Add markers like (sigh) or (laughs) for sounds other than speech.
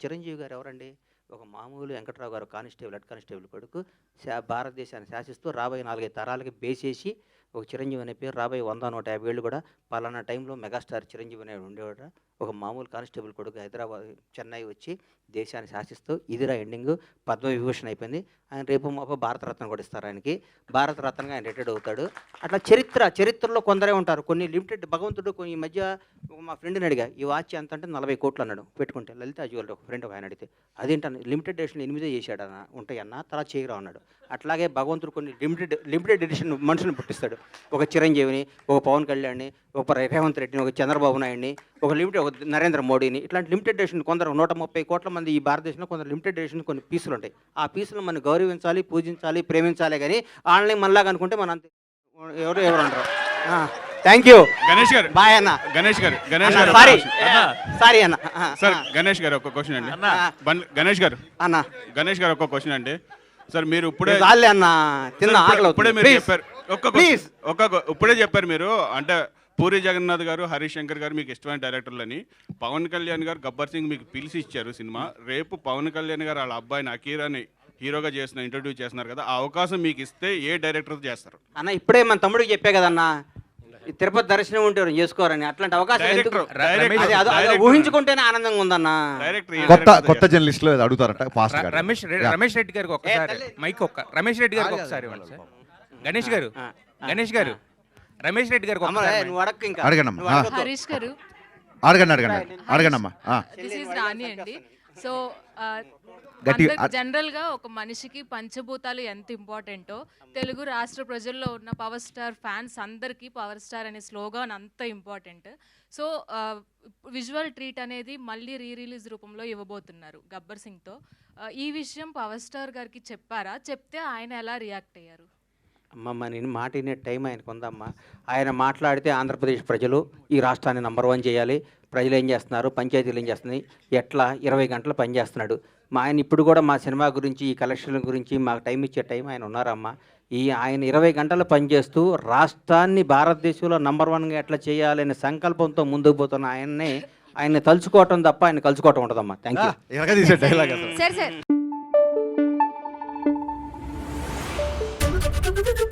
చిరంజీవి గారు ఎవరండి? ఒక మామూలు వెంకట్రావు గారు కానిస్టేబుల్ హెడ్ కానిస్టేబుల్ కొడుకు శా భారతదేశాన్ని శాసిస్తూ రాబోయే నాలుగైదు తరాలకి బేసేసి ఒక చిరంజీవి అనే పేరు రాబోయే వంద నూట యాభై ఏళ్ళు కూడా పలానా టైంలో మెగాస్టార్ చిరంజీవి అనే ఉండేవాడు. ఒక మామూలు కానిస్టేబుల్ కొడుకు హైదరాబాద్ చెన్నై వచ్చి దేశాన్ని శాసిస్తూ ఇదిరా ఎండింగ్ పద్మవిభూషణ్ అయిపోయింది. ఆయన రేపు మాప భారతరత్న కూడా ఇస్తారు ఆయనకి. భారతరత్నగా ఆయన రిటైర్డ్ అవుతాడు. అట్లా చరిత్ర చరిత్రలో కొందరే ఉంటారు. కొన్ని లిమిటెడ్ భగవంతుడు కొన్ని ఈ మధ్య ఒక మా ఫ్రెండ్ని అడిగా ఈ వాచ్ ఎంత? అంటే నలభై కోట్లు అన్నాడు పెట్టుకుంటే. లలిత జ్యువెలరీ ఒక ఫ్రెండ్ ఆయన అడిగితే అదేంటన్న లిమిటెడ్ ఎడిషన్ ఎనిమిదే చేశాడు అన్న ఉంటాయన్న తలా చేయరా అన్నాడు. అట్లాగే భగవంతుడు కొన్ని లిమిటెడ్ లిమిటెడ్ ఎడిషన్ మనుషులను పుట్టిస్తాడు. ఒక చిరంజీవిని ఒక పవన్ కళ్యాణ్ని ఒక రేవంత్ రెడ్డిని ఒక చంద్రబాబు నాయుడిని ఒక లిమిటెడ్ ఒక నరేంద్ర మోడీని ఇట్లాంటి లిమిటెడ్ ఎడిషన్ కొందరు నూట ముప్పై కోట్ల మంది ఈ భారతదేశంలో కొందరు లిమిటెడ్ ఎడిషన్ కొన్ని పీసులు ఉంటాయి. ఆ పీసులు మనం గౌరవించాలి పూజించాలి ప్రేమించాలి కానీ ఆన్లైన్ మనలాగా అనుకుంటే మన అంత. ఎవరు ఎవరు అంటారు? థ్యాంక్ యూ గణేష్ గారు. బాయ్ అన్న. గణేష్ గారు. గణేష్ గారు సారీ సారీ అన్న. సార్ గణేష్ గారు ఒక క్వశ్చన్ అండి. గణేష్ గారు. అన్న. గణేష్ గారు ఒక క్వశ్చన్ అండి. సార్ మీరు ఇప్పుడే అన్న. తిన్న ఆకలి ఇప్పుడే. మీరు. చెప్పారు. ఒక్క Please. ఒక్క ఇప్పుడే చెప్పారు మీరు అంటే పూరి జగన్నాథ్ గారు హరీష్ శంకర్ గారు మీకు ఇష్టమైన డైరెక్టర్లని. పవన్ కళ్యాణ్ గారు గబ్బర్ సింగ్ మీకు పిలిచి ఇచ్చారు సినిమా. రేపు పవన్ కళ్యాణ్ గారు వాళ్ళ అబ్బాయిని అకీరాని హీరోగా చేసిన ఇంట్రడ్యూస్ చేస్తున్నారు కదా ఆ అవకాశం మీకు ఇస్తే ఏ డైరెక్టర్ చేస్తారు? అన్న ఇప్పుడే మన తమ్ముడికి చెప్పే కదన్న ఈ తిరుపతి దర్శనం ఉంటే ఎవరు చేసుకోరని అట్లాంటి అవకాశం ఊహించుకుంటేనే ఆనందంగా ఉందన్న. కొత్త కొత్త జర్నలిస్ట్లో అడుగుతారట ఫాస్ట్గా. రమేష్ రమేష్ రెడ్డి గారికి ఒక్కసారి మైక్ ఒక్క రమేష్ రెడ్డి గారికి ఒకసారి ఇవ్వండి సార్. గణేష్ గారు. గణేష్ గారు. రమేష్ రెడ్డి గారికి అమ్మ నువ్వు ఇంకా. హరీష్ గారు. అడగండి అడగండి అడగండి అమ్మా ఆ, దిస్ రాణి అండి. సో గట్టిగా- జనరల్గా ఒక మనిషికి పంచభూతాలు ఎంత ఇంపార్టెంటో తెలుగు రాష్ట్ర ప్రజల్లో ఉన్న పవర్ స్టార్ ఫ్యాన్స్ అందరికీ పవర్ స్టార్ అనే స్లోగాన్ అంత ఇంపార్టెంట్. సో విజువల్ ట్రీట్ అనేది మళ్ళీ రీ రిలీజ్ రూపంలో ఇవ్వబోతున్నారు గబ్బర్ సింగ్తో. ఈ విషయం పవర్ స్టార్ గారికి చెప్పారా? చెప్తే ఆయన ఎలా రియాక్ట్ అయ్యారు? అమ్మమ్మ నేను మాట వినే టైం ఆయనకు ఉందమ్మా. ఆయన మాట్లాడితే ఆంధ్రప్రదేశ్ ప్రజలు ఈ రాష్ట్రాన్ని నంబర్ వన్ చేయాలి. ప్రజలు ఏం చేస్తున్నారు? పంచాయతీలు ఏం చేస్తున్నాయి? ఎట్లా? ఇరవై గంటలు పనిచేస్తున్నాడు మా ఆయన ఇప్పుడు కూడా మా సినిమా గురించి ఈ కలెక్షన్ల గురించి మాకు టైం ఇచ్చే టైం ఆయన ఉన్నారమ్మా. ఈ ఆయన ఇరవై గంటలు పనిచేస్తూ రాష్ట్రాన్ని భారతదేశంలో నంబర్ వన్గా ఎట్లా చేయాలనే సంకల్పంతో ముందుకు పోతున్న ఆయన్నే ఆయన్ని తలుచుకోవటం తప్ప ఆయన కలుసుకోవటం ఉండదమ్మా. థ్యాంక్ యూ ఎలాగ తీసే డైలాగ్ అసలు సార్ సార్. Thank (laughs) you.